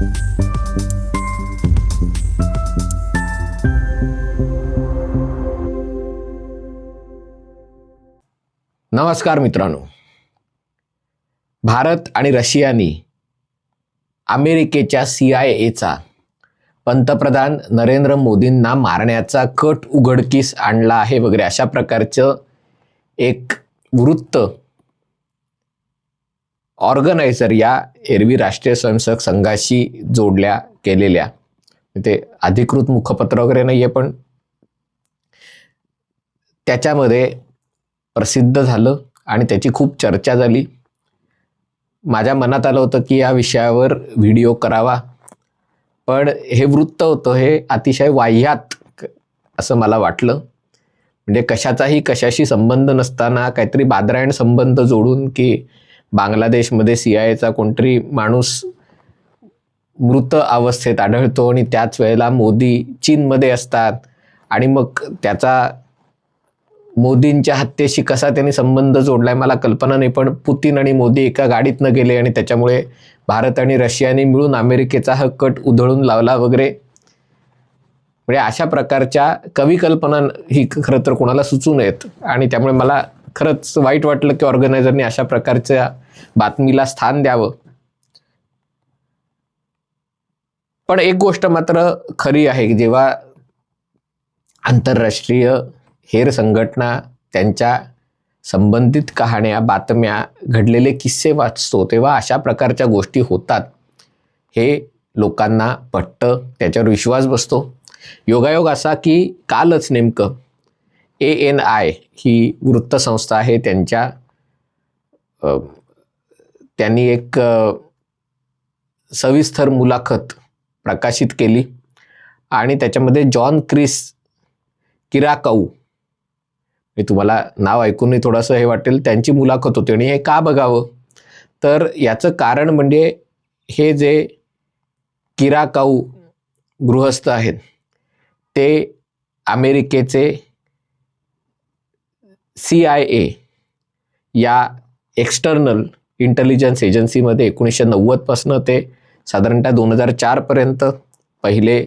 नमस्कार मित्रांनो. भारत आणि रशियानी अमेरिकेच्या सी आय एचा पंतप्रधान नरेंद्र मोदींना मारण्याचा कट उघडकीस आणला आहे वगैरे अशा प्रकारचं एक वृत्त ऑर्गनायझर या एरवी राष्ट्रीय स्वयंसेवक संघाशी जोडल्या गेलेल्या ते अधिकृत मुखपत्र वगैरे नाही आहे पण त्याच्यामध्ये प्रसिद्ध झालं आणि त्याची खूप चर्चा झाली. माझ्या मनात आलं होतं की या विषयावर व्हिडिओ करावा. पण हे वृत्त होतं हे अतिशय वाह्यात असं मला वाटलं. म्हणजे कशाचाही कशाशी संबंध नसताना काहीतरी बादरायण संबंध जोडून की बांगलादेशमध्ये सी आय एचा कोणतरी माणूस मृत अवस्थेत आढळतो आणि त्याच वेळेला मोदी चीनमध्ये असतात. आणि मग त्याचा मोदींच्या हत्येशी कसा त्यांनी संबंध जोडलाय मला कल्पना नाही पण पुतीन आणि मोदी एका गाडीतनं गेले आणि त्याच्यामुळे भारत आणि रशियाने मिळून अमेरिकेचा हा कट उधळून लावला वगैरे. म्हणजे अशा प्रकारच्या कवी कल्पना ही खरं तर कोणाला सुचू नयेत. आणि त्यामुळे मला खरंच वाईट वाटलं की ऑर्गनायझरने अशा प्रकारच्या बातमीला स्थान द्यावं. पण एक गोष्ट मात्र खरी आहे की जेव्हा आंतरराष्ट्रीय हेर संघटना त्यांच्या संबंधित कहाण्या बातम्या घडलेले किस्से वाचतो तेव्हा अशा प्रकारच्या गोष्टी होतात. हे लोकांना पटतं त्याच्यावर विश्वास बसतो. योगायोग असा की कालच नेमकं ए एन आय ही वृत्तसंस्था आहे त्यांच्या त्यांनी एक सविस्तर मुलाखत प्रकाशित केली. आणि त्याच्यामध्ये जॉन क्रिस किराकाऊ मी तुम्हाला नाव ऐकूनही थोडंसं हे वाटेल त्यांची मुलाखत होती आणि हे का बघावं? तर याचं कारण म्हणजे हे जे किराकाऊ गृहस्थ आहेत ते अमेरिकेचे सी आय ए या एक्सटर्नल इंटेलिजन्स एजन्सीमध्ये एकोणीसशे नव्वदपासनं ते साधारणतः दोन हजार चारपर्यंत पहिले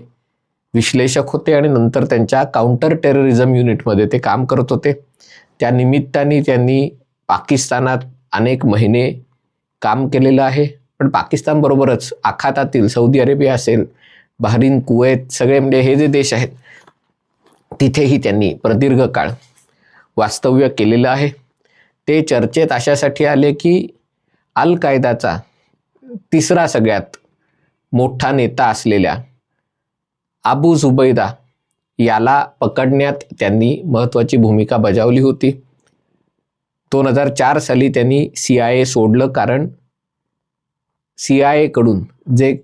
विश्लेषक होते आणि नंतर त्यांच्या काउंटर टेररिझम युनिटमध्ये ते काम करत होते. त्या निमित्ताने त्यांनी पाकिस्तानात अनेक महिने काम केलेलं आहे. पण पाकिस्तानबरोबरच आखातातील सौदी अरेबिया असेल बहरीन कुवेत सगळे म्हणजे हे जे देश आहेत तिथेही त्यांनी प्रदीर्घ काळ वास्तव्य केलेलं आहे. ते चर्चेत अशासाठी आले की अल कायदाचा तिसरा सगळ्यात मोठा नेता असलेल्या अबू जुबैदा याला पकडण्यात त्यांनी महत्त्वाची भूमिका बजावली होती. दोन हजार चार साली त्यांनी सी आय ए सोडलं कारण सी आय एकडून जे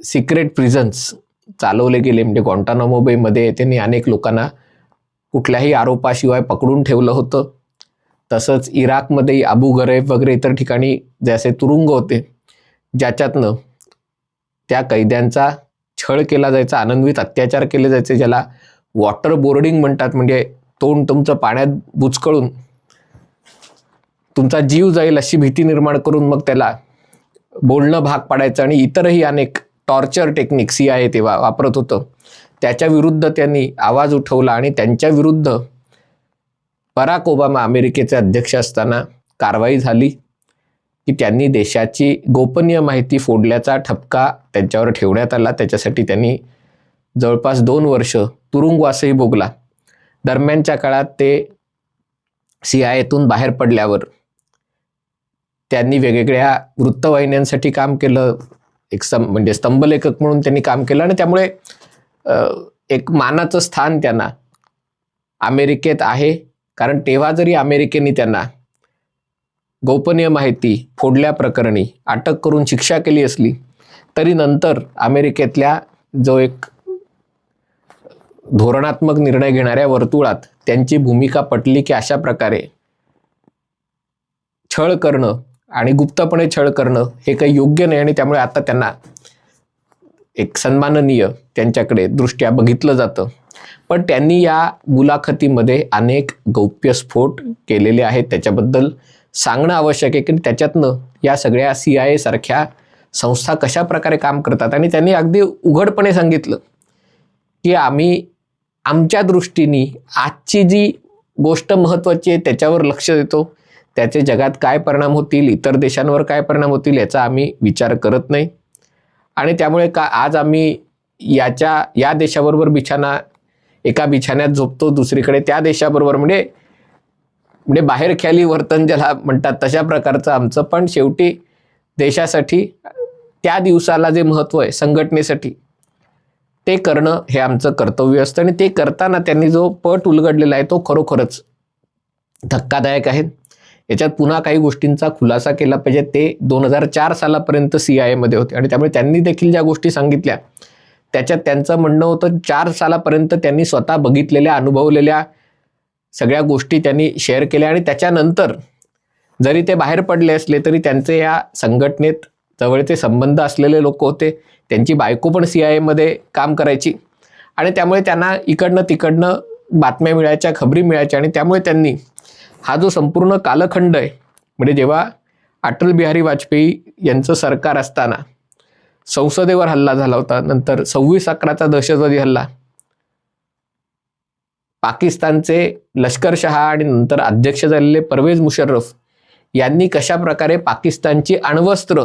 सिक्रेट प्रिझन्स चालवले गेले म्हणजे गॉन्टानामो बेमध्ये त्यांनी अनेक लोकांना कुठल्याही आरोपाशिवाय पकडून ठेवलं होतं. तसंच इराकमध्येही अबू गरेब वगैरे इतर ठिकाणी जे असे तुरुंग होते ज्याच्यातनं त्या कैद्यांचा छळ केला जायचा आनंदवित अत्याचार केले जायचे ज्याला वॉटर बोर्डिंग म्हणतात. म्हणजे तोंड तुमचं पाण्यात बुचकळून तुमचा जीव जाईल अशी भीती निर्माण करून मग त्याला बोलणं भाग पाडायचं. आणि इतरही अनेक टॉर्चर टेक्निक्स ही आहे तेव्हा वापरत होतं. त्याच्या विरुद्ध त्यांनी आवाज उठवला आणि त्यांच्या विरुद्ध बराक ओबामा अमेरिकेचे अध्यक्ष असताना कारवाई झाली की त्यांनी देशाची गोपनीय माहिती फोडल्याचा ठपका त्यांच्यावर ठेवण्यात आला. त्याच्यासाठी त्यांनी जवळपास दोन वर्ष तुरुंगवासही भोगला. दरम्यानच्या काळात ते सी आय एतून बाहेर पडल्यावर त्यांनी वेगवेगळ्या वृत्तवाहिन्यांसाठी काम केलं. एक सं म्हणजे स्तंभलेखक म्हणून त्यांनी काम केलं आणि त्यामुळे एक मानाचं स्थान त्यांना. अमेरिकेत आहे कारण तेव्हा जरी अमेरिकेने त्यांना गोपनीय माहिती फोडल्या प्रकरणी अटक करून शिक्षा केली असली तरी नंतर अमेरिकेतल्या जो एक धोरणात्मक निर्णय घेणाऱ्या वर्तुळात त्यांची भूमिका पटली की अशा प्रकारे छळ करणं आणि गुप्तपणे छळ करणं हे काही योग्य नाही आणि त्यामुळे आता त्यांना एक सन्माननीय त्यांच्याकडे दृष्ट्या बघितलं जातं. पण त्यांनी या मुलाखतीमध्ये अनेक गौप्यस्फोट केलेले आहेत. त्याच्याबद्दल सांगणं आवश्यक आहे की त्याच्यातनं या सगळ्या सी आय एसारख्या संस्था कशा प्रकारे काम करतात? आणि त्यांनी अगदी उघडपणे सांगितलं की आम्ही आमच्या दृष्टीने आजची जी गोष्ट महत्त्वाची आहे त्याच्यावर लक्ष देतो. त्याचे जगात काय परिणाम होतील? इतर देशांवर काय परिणाम होतील? याचा आम्ही विचार करत नाही. आणि त्यामुळे का आज आम्ही याच्या या देशाबरोबर बिछाना एका बिछाण्यात झोपतो दुसरीकडे त्या देशाबरोबर. म्हणजे म्हणजे बाहेर ख्याली वर्तन ज्याला म्हणतात तशा प्रकारचं आमचं. पण शेवटी देशासाठी त्या दिवसाला जे महत्त्व आहे संघटनेसाठी ते करणं हे आमचं कर्तव्य असतं. आणि ते करताना त्यांनी जो पट उलगडलेला आहे तो खरोखरच धक्कादायक आहे. याच्यात पुन्हा काही गोष्टींचा खुलासा केला पाहिजे. ते दोन हजार चार सालापर्यंत सी आय एमध्ये होते. आणि त्यामुळे त्यांनी देखील ज्या गोष्टी सांगितल्या त्याच्यात त्यांचं म्हणणं होतं चार सालापर्यंत त्यांनी स्वतः बघितलेल्या अनुभवलेल्या सगळ्या गोष्टी त्यांनी शेअर केल्या. आणि त्याच्यानंतर जरी ते बाहेर पडले असले तरी त्यांचे या संघटनेत जवळचे संबंध असलेले लोक होते. त्यांची बायको पण सी आय एमध्ये काम करायची. आणि त्यामुळे त्यांना इकडनं तिकडनं बातम्या मिळायच्या खबरी मिळायच्या आणि त्यामुळे त्यांनी हा जो संपूर्ण कालखंड आहे म्हणजे जेव्हा अटल बिहारी वाजपेयी यांचं सरकार असताना संसदेवर हल्ला झाला होता नंतर सव्वीस अकराचा दहशतवादी हल्ला पाकिस्तानचे लष्कर शहा आणि नंतर अध्यक्ष झालेले परवेज मुशर्रफ यांनी कशा प्रकारे पाकिस्तानची अण्वस्त्र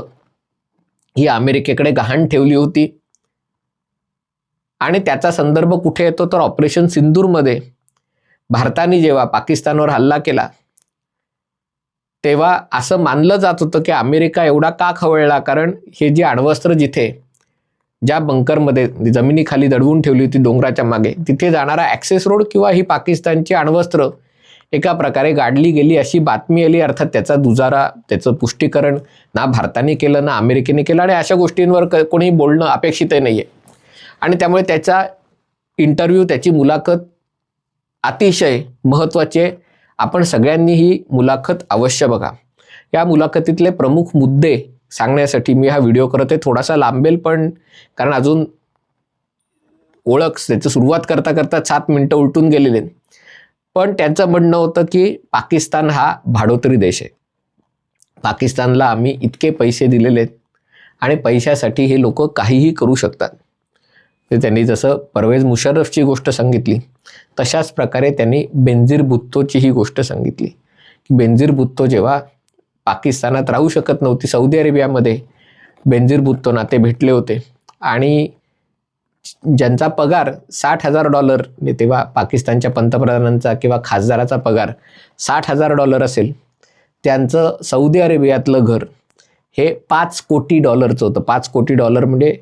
ही अमेरिकेकडे गहाण ठेवली होती? आणि त्याचा संदर्भ कुठे येतो? तर ऑपरेशन सिंदूरमध्ये भारताने जेव्हा पाकिस्तानवर हल्ला केला तेव्हा असं मानलं जात होतं की अमेरिका एवढा का खवळला? कारण हे जे अण्वस्त्र जिथे ज्या बंकरमध्ये जमिनीखाली दडवून ठेवली होती डोंगराच्या मागे तिथे जाणारा ॲक्सेस रोड किंवा ही पाकिस्तानची अण्वस्त्र एका प्रकारे गाडली गेली अशी बातमी आली. अर्थात त्याचा दुजारा त्याचं पुष्टीकरण ना भारताने केलं ना अमेरिकेने केलं आणि अशा गोष्टींवर क कोणी बोलणं अपेक्षितही नाही आहे आणि त्यामुळे त्याचा इंटरव्ह्यू त्याची मुलाखत अतिशय महत्त्वाचे आपण सगळ्यांनी ही मुलाखत अवश्य बघा. या मुलाखतीतले प्रमुख मुद्दे सांगण्यासाठी मी हा व्हिडिओ करत आहे. थोडासा लांबेल पण कारण अजून ओळख त्याची सुरुवात करता करता सात मिनटं उलटून गेलेले. पण त्यांचं म्हणणं होतं की पाकिस्तान हा भाडोत्री देश आहे. पाकिस्तानला आम्ही इतके पैसे दिलेले आहेत आणि पैशासाठी हे लोक काहीही करू शकतात. ते त्यांनी जसं परवेज मुशर्रफची गोष्ट सांगितली तशाच प्रकारे त्यांनी बेनझीर बुत्तोची ही गोष्ट सांगितली. की बेनझीर बुत्तो जेव्हा पाकिस्तानात राहू शकत नव्हती सौदी अरेबियामध्ये बेनझीर बुत्तो नाते भेटले होते. आणि ज्यांचा पगार साठ हजार डॉलर म्हणजे तेव्हा पाकिस्तानच्या पंतप्रधानांचा किंवा खासदाराचा पगार साठ हजार डॉलर असेल त्यांचं सौदी अरेबियातलं घर हे पाच कोटी डॉलरचं होतं. पाच कोटी डॉलर म्हणजे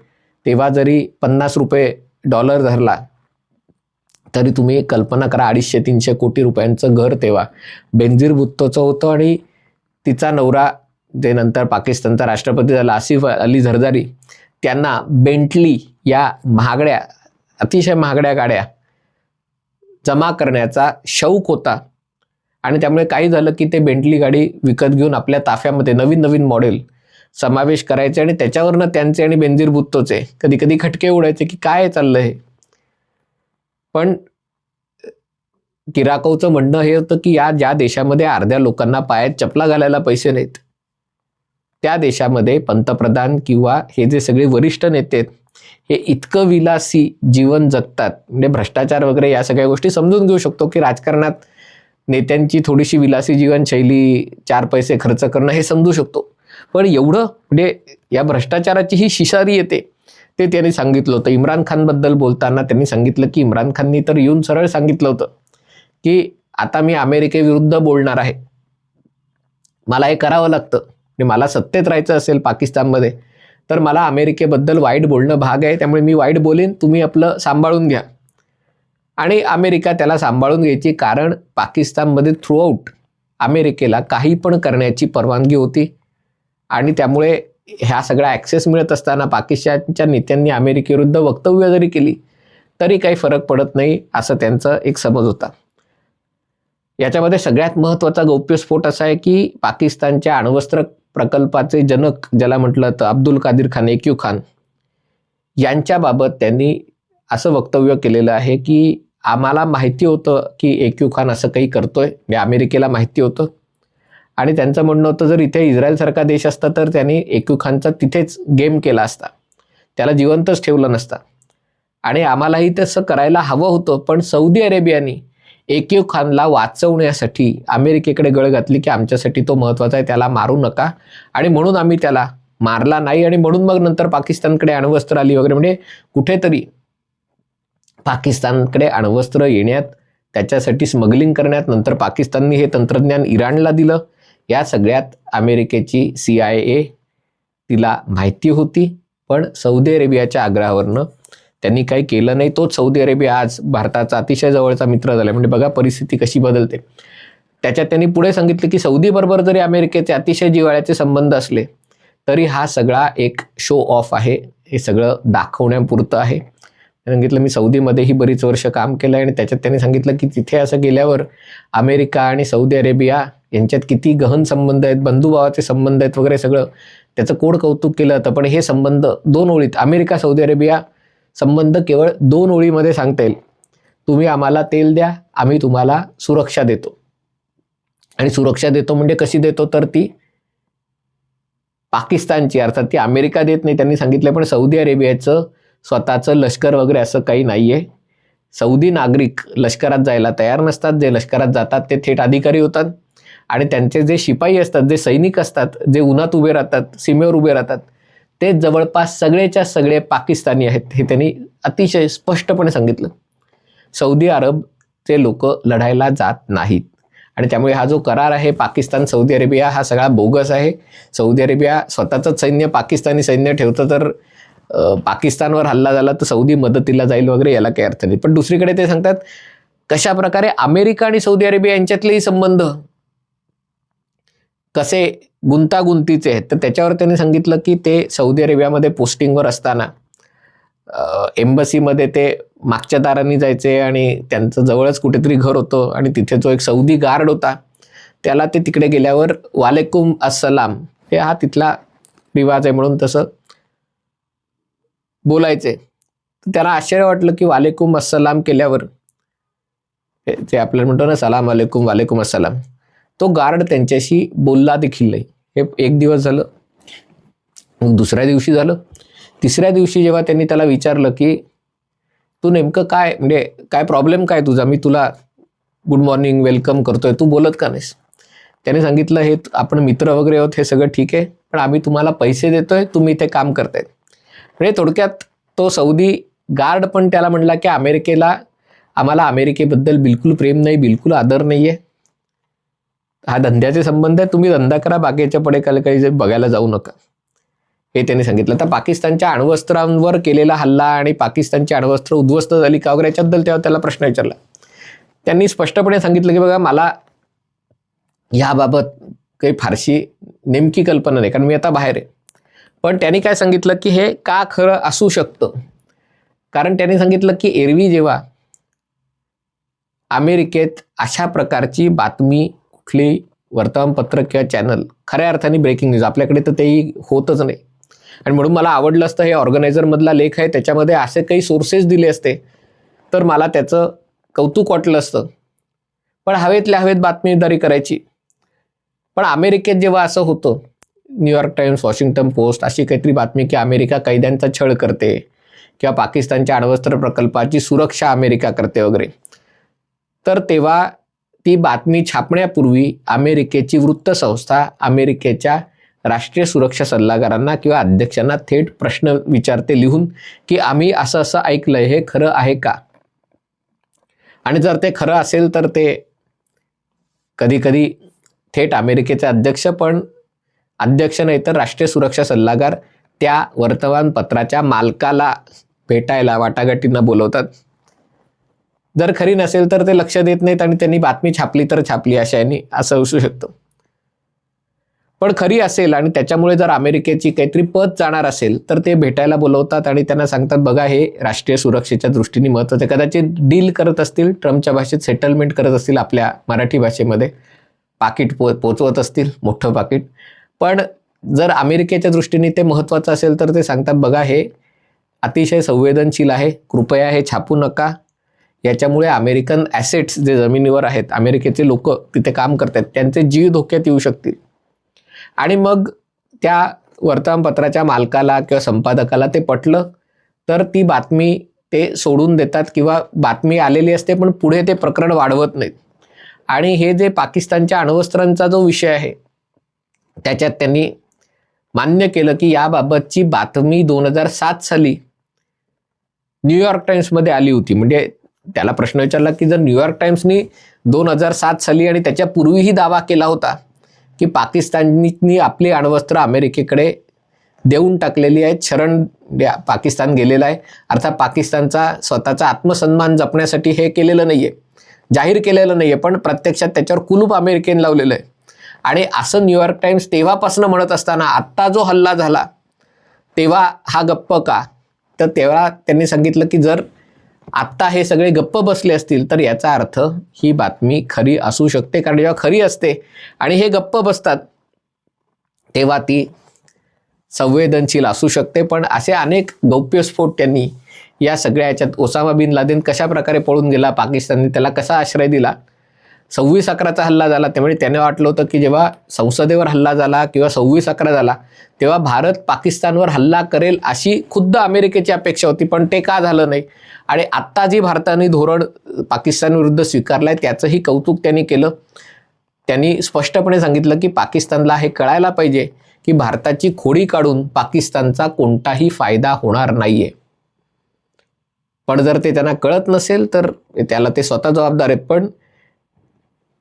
तेव्हा जरी पन्नास रुपये डॉलर धरला तरी तुम्ही कल्पना करा अडीचशे तीनशे कोटी रुपयांचं घर तेव्हा. बेनझीर भुत्तोचं होतं आणि तिचा नवरा जे नंतर पाकिस्तानचा राष्ट्रपती झाला आसिफ अली झरदारी त्यांना बेंटली या महागड्या अतिशय महागड्या गाड्या जमा करण्याचा शौक होता. आणि त्यामुळे काही झालं की ते बेंटली गाडी विकत घेऊन आपल्या ताफ्यामध्ये नवीन नवीन मॉडेल समावेश करायचे आणि त्याच्यावरनं त्यांचे आणि बेंजीर बुत्तोचे कधी कधी खटके उडायचे की काय चाललं हे? पण किराकवचं म्हणणं हे होतं की या ज्या देशामध्ये अर्ध्या लोकांना पायात चपला घालायला पैसे नाहीत त्या देशामध्ये पंतप्रधान किंवा हे जे सगळे वरिष्ठ नेते आहेत हे इतकं विलासी जीवन जगतात म्हणजे भ्रष्टाचार वगैरे या सगळ्या गोष्टी समजून घेऊ शकतो की राजकारणात नेत्यांची थोडीशी विलासी जीवनशैली चार पैसे खर्च करणं हे समजू शकतो. पण एवढं म्हणजे या भ्रष्टाचाराची ही शिशारी येते ते त्यांनी सांगितलं होतं. इम्रान खानबद्दल बोलताना त्यांनी सांगितलं की इम्रान खाननी तर येऊन सरळ सांगितलं होतं की आता मी अमेरिकेविरुद्ध बोलणार आहे. मला हे करावं लागतं. म्हणजे मला सत्तेत राहायचं असेल पाकिस्तानमध्ये तर मला अमेरिकेबद्दल वाईट बोलणं भाग आहे त्यामुळे मी वाईट बोलेन तुम्ही आपलं सांभाळून घ्या. आणि अमेरिका त्याला सांभाळून घ्यायची कारण पाकिस्तानमध्ये थ्रूआउट अमेरिकेला काही पण करण्याची परवानगी होती. आणि त्यामुळे ह्या सगळ्या ॲक्सेस मिळत असताना पाकिस्तानच्या नेत्यांनी अमेरिकेविरुद्ध वक्तव्य जरी केली तरी काही फरक पडत नाही असं त्यांचं एक समज होता. याच्यामध्ये सगळ्यात महत्त्वाचा गौप्यस्फोट असा आहे की पाकिस्तानच्या अण्वस्त्र प्रकल्पाचे जनक ज्याला म्हटलं तर अब्दुल कादिर खान एक्यू खान यांच्याबाबत त्यांनी असं वक्तव्य केलेलं आहे की आम्हाला माहिती होतं की एक्यू खान असं काही करतोय म्हणजे अमेरिकेला माहिती होतं. आणि त्यांचं म्हणणं होतं जर इथे इस्रायलसारखा देश असता तर त्यांनी एकू खानचा तिथेच गेम केला असता. त्याला जिवंतच ठेवलं नसता. आणि आम्हालाही तसं करायला हवं होतं पण सौदी अरेबियाने एकीव खानला वाचवण्यासाठी अमेरिकेकडे गळ घातली की आमच्यासाठी तो महत्त्वाचा आहे त्याला मारू नका. आणि म्हणून आम्ही त्याला मारला नाही आणि म्हणून मग नंतर पाकिस्तानकडे अण्वस्त्र आली वगैरे. म्हणजे कुठेतरी पाकिस्तानकडे अण्वस्त्र येण्यात त्याच्यासाठी स्मगलिंग करण्यात नंतर पाकिस्ताननी हे तंत्रज्ञान इराणला दिलं. या सगळ्यात अमेरिकेची सी आय ए तिला माहिती होती पण सौदी अरेबियाच्या आग्रहावरनं त्यांनी काही केलं नाही. तोच सौदी अरेबिया आज भारताचा अतिशय जवळचा मित्र झाला म्हणजे बघा परिस्थिती कशी बदलते. त्याच्यात त्यांनी पुढे सांगितलं की सौदीबरोबर जरी अमेरिकेचे अतिशय जिवाळ्याचे संबंध असले तरी हा सगळा एक शो ऑफ आहे. हे सगळं दाखवण्यापुरतं आहे. सांगितलं मी सौदीमध्येही बरीच वर्ष काम केलं आहे आणि त्याच्यात त्यांनी सांगितलं की तिथे असं गेल्यावर अमेरिका आणि सौदी अरेबिया यांच्यात किती गहन संबंध आहेत बंधुभावाचे संबंध आहेत वगैरे सगळं. त्याचं कोड कौतुक केलं होतं पण हे संबंध दोन ओळीत अमेरिका सौदी अरेबिया संबंध केवळ दोन ओळीमध्ये सांगता येईल. तुम्ही आम्हाला तेल द्या आम्ही तुम्हाला सुरक्षा देतो. आणि सुरक्षा देतो म्हणजे कशी देतो? तर ती पाकिस्तानची अर्थात ती अमेरिका देत नाही त्यांनी सांगितलं पण सौदी अरेबियाचं स्वतःचं लष्कर वगैरे असं काही नाही आहे सौदी नागरिक लष्करात जायला तयार नसतात जे लष्करात जातात ते थेट अधिकारी होतात. आणि त्यांचे जे शिपाई असतात जे सैनिक असतात जे उन्हात उभे राहतात सीमेवर उभे राहतात ते जवळपास सगळेच्या सगळे पाकिस्तानी आहेत हे त्यांनी अतिशय स्पष्टपणे सांगितलं. सौदी अरबचे लोक लढायला जात नाहीत. आणि त्यामुळे हा जो करार आहे पाकिस्तान सौदी अरेबिया हा सगळा बोगस आहे. सौदी अरेबिया स्वतःचंच सैन्य पाकिस्तानी सैन्य ठेवतं तर पाकिस्तानवर हल्ला झाला तर सौदी मदतीला जाईल वगैरे याला काही अर्थ नाही. पण दुसरीकडे ते सांगतात कशा प्रकारे अमेरिका आणि सौदी अरेबिया यांच्यातलेही संबंध कसे गुंतागुंतीचे आहेत. तर त्याच्यावर त्यांनी सांगितलं की ते सौदी अरेबियामध्ये पोस्टिंगवर असताना एम्बसीमध्ये ते मागच्या दारांनी जायचे आणि त्यांचं जवळच कुठेतरी घर होतं आणि तिथे जो एक सौदी गार्ड होता त्याला ते तिकडे गेल्यावर वालेकुम अस्सलाम हे हा तिथला रिवाज आहे म्हणून तसं बोलायचे. त्याला आश्चर्य वाटलं की वालेकुम असलाम केल्यावर जे आपल्याला म्हणतो ना सलाम वालेकुम वालेकुम असलाम तो गार्ड त्यांच्याशी बोलला देखील नाही. हे एक दिवस झालं. मग दुसऱ्या दिवशी झालं. तिसऱ्या दिवशी जेव्हा त्यांनी त्याला विचारलं की तू नेमकं काय म्हणजे काय प्रॉब्लेम काय तुझा? मी तुला गुड मॉर्निंग वेलकम करतोय. तू बोलत का नाहीस? त्याने सांगितलं हे आपण मित्र वगैरे आहोत हे सगळं ठीक आहे पण आम्ही तुम्हाला पैसे देतोय तुम्ही इथे काम करतायत म्हणजे थोडक्यात तो सौदी गार्ड पण त्याला म्हणला की अमेरिकेला आम्हाला अमेरिकेबद्दल बिलकुल प्रेम नाही बिलकुल आदर नाही आहे हा धंद्याचे संबंध आहे तुम्ही धंदा करा बाकीच्या पडे काही काही जे बघायला जाऊ नका. हे त्यांनी सांगितलं. तर पाकिस्तानच्या अण्वस्त्रांवर केलेला हल्ला आणि पाकिस्तानची अण्वस्त्र उद्ध्वस्त झाली का वगैरे याच्याबद्दल तेव्हा त्याला प्रश्न विचारला. त्यांनी स्पष्टपणे सांगितलं की बघा मला याबाबत काही फारशी नेमकी कल्पना नाही कारण मी आता बाहेर आहे. पण त्यांनी काय सांगितलं की हे का खरं असू शकतं? कारण त्यांनी सांगितलं की एरवी जेव्हा अमेरिकेत अशा प्रकारची बातमी कुठली वर्तमानपत्र किंवा चॅनल खऱ्या अर्थाने ब्रेकिंग न्यूज आपल्याकडे तर तेही होतच नाही. आणि म्हणून मला आवडलं असतं हे ऑर्गनायझरमधला लेख आहे. त्याच्यामध्ये असे काही सोर्सेस दिले असते. तर मला त्याचं कौतुक वाटलं असतं. पण हवेतल्या हवेत बातमीदारी करायची. पण अमेरिकेत जेव्हा असं होतं न्यूयॉर्क टाइम्स वॉशिंग्टन पोस्ट अशी काहीतरी बातमी की अमेरिका कैद्यांचा छळ करते किंवा पाकिस्तानच्या अण्वस्त्र प्रकल्पाची सुरक्षा अमेरिका करते वगैरे. तर तेव्हा ती बातमी छापण्यापूर्वी अमेरिकेची वृत्तसंस्था अमेरिकेच्या राष्ट्रीय सुरक्षा सल्लागारांना किंवा अध्यक्षांना थेट प्रश्न विचारते लिहून की आम्ही असं असं ऐकलंय हे खरं आहे का? आणि जर ते खरं असेल तर ते कधी कधी थेट अमेरिकेचे अध्यक्ष पण अध्यक्ष नाही तर राष्ट्रीय सुरक्षा सल्लागार त्या वर्तमानपत्राच्या मालकाला भेटायला वाटाघाटींना बोलवतात. जर खरी नसेल तर ते लक्ष देत नाहीत आणि त्यांनी बातमी छापली तर छापली अशा यांनी असं असू शकतं. पण खरी असेल आणि त्याच्यामुळे जर अमेरिकेची काहीतरी पद जाणार असेल तर ते भेटायला बोलवतात आणि त्यांना सांगतात बघा हे राष्ट्रीय सुरक्षेच्या दृष्टीने महत्त्वाचं कदाचित डील करत असतील ट्रम्पच्या भाषेत सेटलमेंट करत असतील आपल्या मराठी भाषेमध्ये. पाकिट पो पोचवत असतील मोठं पाकिट. पण जर अमेरिकेच्या दृष्टीने ते महत्त्वाचं असेल तर ते सांगतात बघा हे अतिशय संवेदनशील आहे. कृपया हे छापू नका. याच्यामुळे अमेरिकन ॲसेट्स जे जमिनीवर आहेत अमेरिकेचे लोक तिथे काम करतात त्यांचे जीव धोक्यात येऊ शकतील. आणि मग त्या वर्तमानपत्राच्या मालकाला किंवा संपादकाला ते पटलं तर ती बातमी ते सोडून देतात किंवा बातमी आलेली असते पण पुढे ते प्रकरण वाढवत नाहीत. आणि हे जे पाकिस्तानच्या अण्वस्त्रांचा जो विषय आहे त्याच्यात त्यांनी मान्य केलं की याबाबतची बातमी दोन हजार सात साली न्यूयॉर्क टाइम्समध्ये आली होती. म्हणजे त्याला प्रश्न विचारला की जर न्यूयॉर्क टाइम्सनी दोन हजार सात साली आणि त्याच्यापूर्वीही दावा केला होता की पाकिस्ताननी आपली अण्वस्त्र अमेरिकेकडे देऊन टाकलेली आहेत शरण द्या- पाकिस्तान गेलेला आहे. अर्थात पाकिस्तानचा स्वतःचा आत्मसन्मान जपण्यासाठी हे केलेलं नाही आहे जाहीर केलेलं नाही आहे पण प्रत्यक्षात त्याच्यावर कुलूप अमेरिकेने लावलेलं आहे. आणि असं न्यूयॉर्क टाइम्स तेव्हापासून म्हणत असताना आत्ता जो हल्ला झाला तेव्हा हा गप्प का? तर तेव्हा त्यांनी सांगितलं की जर आत्ता हे सगळे गप्प बसले असतील तर याचा अर्थ ही बातमी खरी असू शकते कारण जेव्हा खरी असते आणि हे गप्प बसतात तेव्हा ती संवेदनशील असू शकते. पण असे अनेक गौप्यस्फोट त्यांनी या सगळ्या याच्यात ओसामा बिन लादेन कशा प्रकारे पळून गेला पाकिस्तानने त्याला कसा आश्रय दिला सव्वीस अकराचा हल्ला झाला. त्यामुळे त्याने वाटलं होतं की जेव्हा संसदेवर हल्ला झाला किंवा सव्वीस अकरा झाला तेव्हा भारत पाकिस्तानवर हल्ला करेल अशी खुद्द अमेरिकेची अपेक्षा होती पण ते का झालं नाही? आणि आत्ता जी भारताने धोरण पाकिस्तानविरुद्ध स्वीकारलं आहे त्याचंही कौतुक त्यांनी केलं. त्यांनी स्पष्टपणे सांगितलं की पाकिस्तानला हे कळायला पाहिजे की भारताची खोडी काढून पाकिस्तानचा कोणताही फायदा होणार नाही आहे पण जर ते त्यांना कळत नसेल तर त्याला ते स्वतः जबाबदार आहेत. पण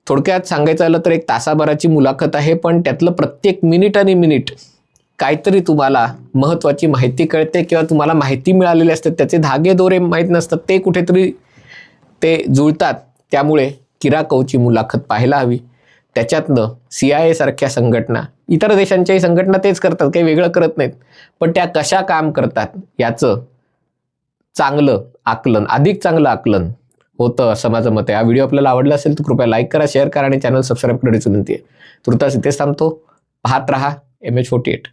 थोडक्यात सांगायचं झालं तर एक तासाभराची मुलाखत आहे पण त्यातलं प्रत्येक मिनिट आणि मिनिट काहीतरी तुम्हाला महत्त्वाची माहिती कळते किंवा तुम्हाला माहिती मिळालेली असते. त्याचे धागे दोरे माहीत नसतात. ते कुठेतरी ते जुळतात. त्यामुळे किराकौची मुलाखत पाहायला हवी. त्याच्यातनं सी आय सारख्या संघटना इतर देशांच्याही संघटना तेच करतात काही वेगळं करत नाहीत. पण त्या कशा काम करतात याचं चांगलं आकलन अधिक चांगलं आकलन होतं असं माझं मत आहे. हा व्हिडिओ आपल्याला आवडला असेल तर कृपया लाईक करा शेअर करा आणि चॅनल सबस्क्राईब करण्याची विनंती आहे. तुर्तास इथेच थांबतो. पाहत राहा एम एच फोर्टी एट